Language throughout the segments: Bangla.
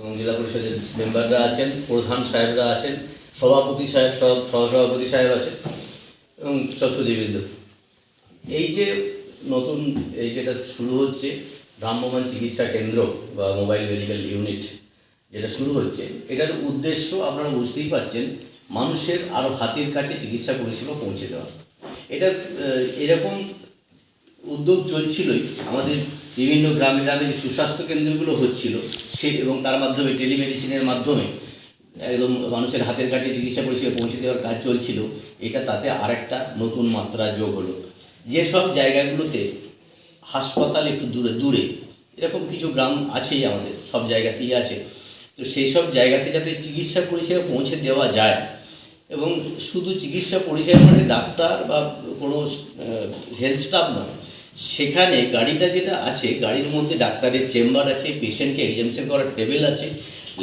এবং জেলা পরিষদের মেম্বাররা আছেন, প্রধান সাহেবরা আছেন, সভাপতি সাহেব, সহ, সহসভাপতি সাহেব আছেন এবং সত্যদীবৃন্দ এই যে নতুন, এই যেটা শুরু হচ্ছে, ভ্রাম্যমাণ চিকিৎসা কেন্দ্র বা মোবাইল মেডিকেল ইউনিট যেটা শুরু হচ্ছে, এটার উদ্দেশ্য আপনারা বুঝতেই পারছেন, মানুষের আরও হাতের কাছে চিকিৎসা পরিষেবা পৌঁছে দেওয়া। এটা এরকম উদ্যোগ চলছিলই আমাদের বিভিন্ন গ্রামে গ্রামে যে সুস্বাস্থ্য কেন্দ্রগুলো হচ্ছিল, সে এবং তার মাধ্যমে টেলিমেডিসিনের মাধ্যমে একদম মানুষের হাতের কাছে চিকিৎসা পরিষেবা পৌঁছে দেওয়ার কাজ চলছিল, এটা তাতে আরেকটা নতুন মাত্রা যোগ হলো। যেসব জায়গাগুলোতে হাসপাতাল একটু দূরে দূরে, এরকম কিছু গ্রাম আছেই আমাদের, সব জায়গাতেই আছে। তো সেই সব জায়গাতে যাতে চিকিৎসা পরিষেবা পৌঁছে দেওয়া যায় এবং শুধু চিকিৎসা পরিষেবা মানে ডাক্তার বা কোনো হেলথ স্টাফ নয় সেখানে গাড়িটা যেটা আছে, গাড়ির মধ্যে ডাক্তারের চেম্বার আছে, পেশেন্টকে এক্সামিনেশন করার টেবিল আছে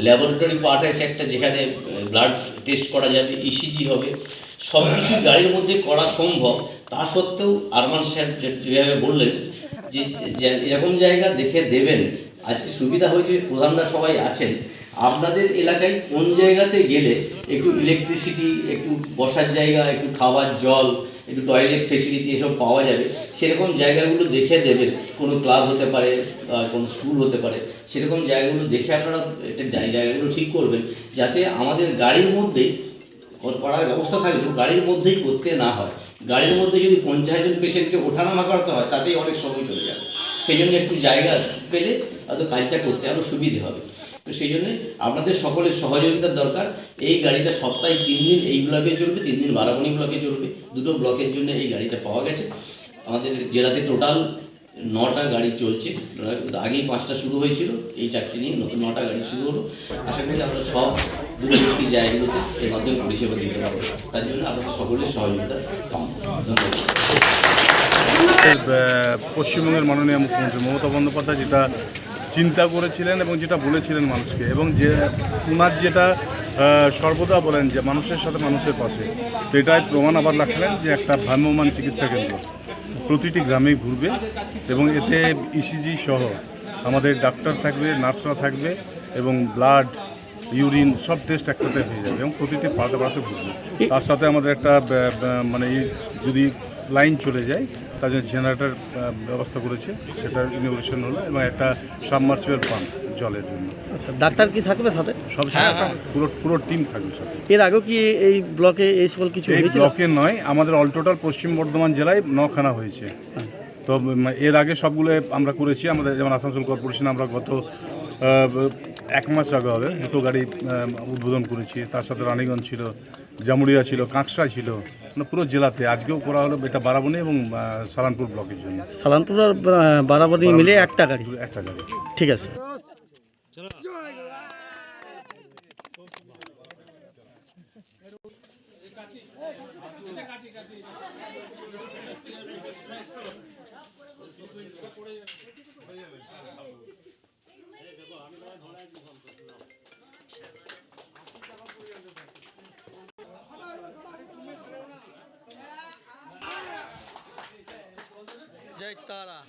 ল্যাবরেটরি পার্ট আছে একটা যেখানে ব্লাড টেস্ট করা যাবে ইসিজি হবে সব কিছু গাড়ির মধ্যে করা সম্ভব। তা সত্ত্বেও আরমান স্যার যেভাবে বললেন যে এরকম জায়গা দেখে দেবেন। আজকে সুবিধা হয়েছে প্রধানরা সবাই আছেন। আপনাদের এলাকায় কোন জায়গাতে গেলে একটু ইলেকট্রিসিটি একটু বসার জায়গা, একটু খাবার জল, একটু টয়লেট ফেসিলিটি এসব পাওয়া যাবে? সেরকম জায়গাগুলো দেখে দেবেন। কোনো ক্লাব হতে পারে কোনো স্কুল হতে পারে। সেরকম জায়গাগুলো দেখে আপনারা জায়- জায়গাগুলো ঠিক করবেন। যাতে আমাদের গাড়ির মধ্যেই করার ব্যবস্থা থাকলেও গাড়ির মধ্যেই করতে না হয়। গাড়ির মধ্যে যদি পঞ্চাশ জন পেশেন্টকে ওঠানামা করাতে হয়, তাতেই অনেক সময় চলে যাবে। সেই জন্য একটু জায়গা পেলে হয়তো কাজটা করতে আরও সুবিধে হবে। তো সেই জন্যে আপনাদের সকলের সহযোগিতার দরকার। এই গাড়িটা সপ্তাহে তিন দিন এই ব্লকে চলবে, তিন দিন বারাবণী ব্লকে চলবে। দুটো ব্লকের জন্য এই গাড়িটা পাওয়া গেছে। আমাদের জেলাতে টোটাল নটা গাড়ি চলছে। আগেই পাঁচটা শুরু হয়েছিল, এই চারটে নিয়ে নতুন নটা গাড়ি শুরু হলো। আশা করি আমরা সব দূরবর্তী জায়গাগুলোতে এর মাধ্যমে পরিষেবা দিতে পারব। তার জন্য আপনাদের সকলের সহযোগিতা কামনা। ধন্যবাদ। পশ্চিমবঙ্গের মাননীয় মুখ্যমন্ত্রী মমতা বন্দ্যোপাধ্যায় যেটা চিন্তা করেছিলেন এবং যেটা বলেছিলেন মানুষকে, এবং যে ওনার যেটা সর্বদা বলেন যে মানুষের সাথে মানুষের পাশে, এটাই প্রমাণ আবার রাখলেন যে একটা ভ্রাম্যমান চিকিৎসা কেন্দ্র। প্রতিটি গ্রামেই ঘুরবে এবং এতে ইসিজি সহ আমাদের ডাক্তার থাকবে, নার্সরা থাকবে এবং ব্লাড, ইউরিন সব টেস্ট একসাথে হয়ে যাবে এবং প্রতিটি পাড়াতে পাড়াতে ঘুরবে। তার সাথে আমাদের একটা মানে যদি লাইন চলে যায়, তার জন্য জেনারেটার ব্যবস্থা করেছে, সেটা ইনোভেশন হলো এবং একটা সাবমার্সিবল পাম্প জলের জন্য। আচ্ছা ডাক্তার কি থাকবে সাথে? সব পুরো পুরো টিম থাকবে সাথে। এর আগেও কি এই ব্লকে এই সকল কিছু এই হয়েছিল? ব্লকে নয় আমাদের অল টোটাল পশ্চিম বর্ধমান জেলায় নখানা হয়েছে। তো এর আগে সবগুলো আমরা করেছি আমাদের যেমন আসানসোল কর্পোরেশন আমরা গত এক মাস আগে হবে দুটো গাড়ি উদ্বোধন করেছি। তার সাথে রানীগঞ্জ ছিল জামুড়িয়া ছিল কাঁকসা ছিল মানে পুরো জেলাতে। আজকেও করা হলো এটা বারাবণী এবং সালানপুর ব্লকের জন্য। সালানপুর আর আহ, মিলে একটা গাড়ি। একটা গাড়ি। ঠিক আছে। জয় তারা।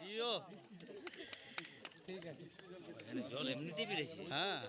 জিও। ঠিক আছে। জল এমনিতেই বেড়েছে হ্যাঁ।